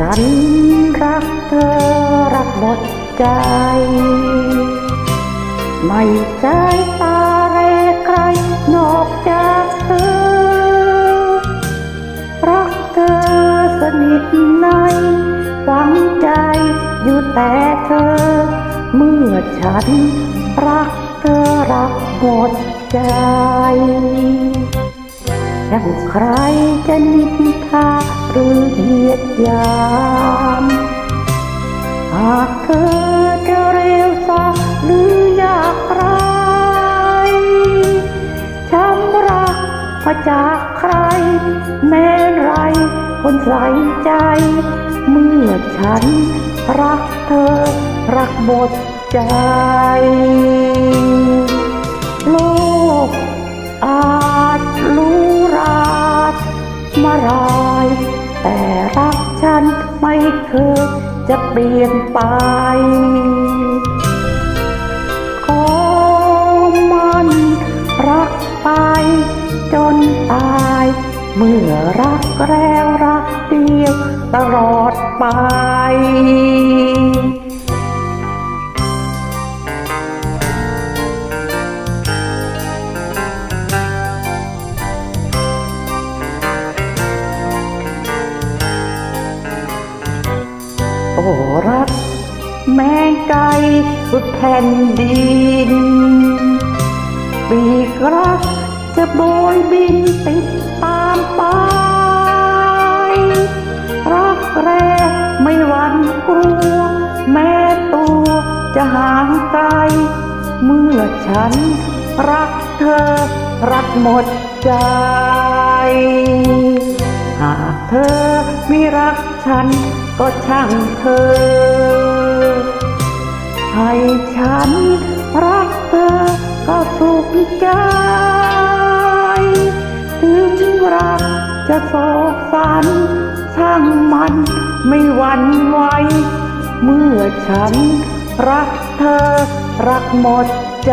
ฉันรักเธอรักหมดใจ ไม่ใจตาเรใครนอกจากเธอ รักเธอสนิทในหวังใจอยู่แต่เธอ เมื่อฉันรักเธอรักหมดใจยังใครจะนินทา รือเหยียดยาม หากเธอจะเร็วซาหรืออยากไรช้ำรักมาจากใคร แม้ไรคนใส่ใจ เมื่อฉันรักเธอ รักหมดใจ โลกอาจรู้ราดมาราย แต่รักฉันไม่เคยจะเปลี่ยนไป ขอมันรักไปจนตาย เมื่อรักแล้วรักเดียวตลอดไป โอ้รัก แม่ไก่สุดแผ่นดิน ปีกรักจะโบยบินติดตามไป รักแรกไม่หวั่นกลัว แม้ตัวจะห่างไกล เมื่อฉันรักเธอ รักหมดใจ หากเธอไม่รักฉันก็ช่างเธอ ให้ฉันรักเธอก็สุขใจถึงรักจะโศกสันช่างมันไม่หวั่นไหวเมื่อฉันรักเธอรักหมดใจ